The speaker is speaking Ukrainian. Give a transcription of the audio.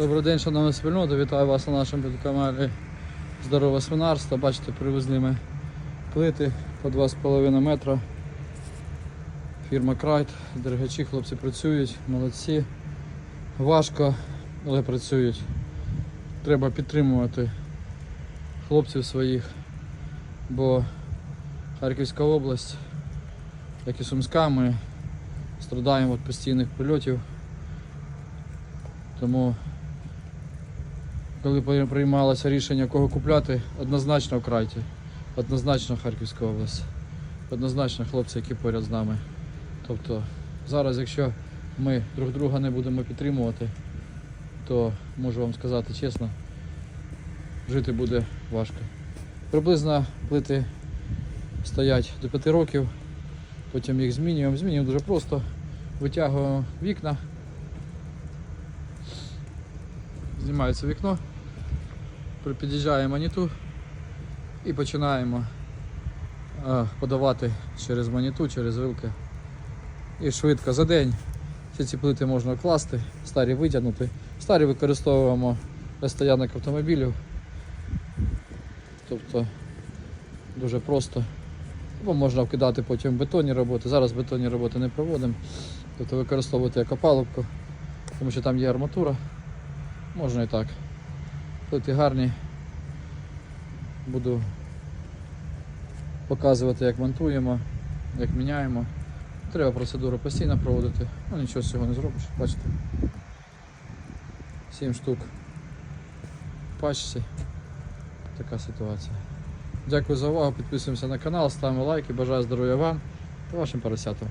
Добрий день, шановна спільнота, вітаю вас на нашому каналі Здорове свинарство. Бачите, привезли ми плити по 2,5 метра. Фірма Крайт, дергачі, хлопці працюють, молодці. Важко, але працюють. Треба підтримувати хлопців своїх, бо Харківська область, як і Сумська, ми страдаємо від постійних польотів. Тому коли приймалося рішення, кого купляти, однозначно в Крайті, однозначно Харківська область, однозначно хлопці, які поряд з нами. Тобто зараз, якщо ми друг друга не будемо підтримувати, то можу вам сказати чесно, жити буде важко. Приблизно плити стоять до 5 років, потім їх змінюємо. Змінюємо дуже просто. Витягуємо вікна, знімається вікно, при- під'їжджає маніту і починаємо е, подавати через маніту, через вилки. І швидко за день всі ці плити можна класти, старі витягнути. Старі використовуємо для стоянок автомобілів. Тобто дуже просто. Або можна вкидати потім бетонні роботи. Зараз бетонні роботи не проводимо. Тобто використовувати як опалубку, тому що там є арматура. Можна і так. Плити гарні. Буду показувати, як монтуємо, як міняємо. Треба процедуру постійно проводити. Ну нічого з цього не зробиш, бачите. 7 штук пачці. Така ситуація. Дякую за увагу, підписуємося на канал, ставимо лайки, бажаю здоров'я вам та вашим поросятам.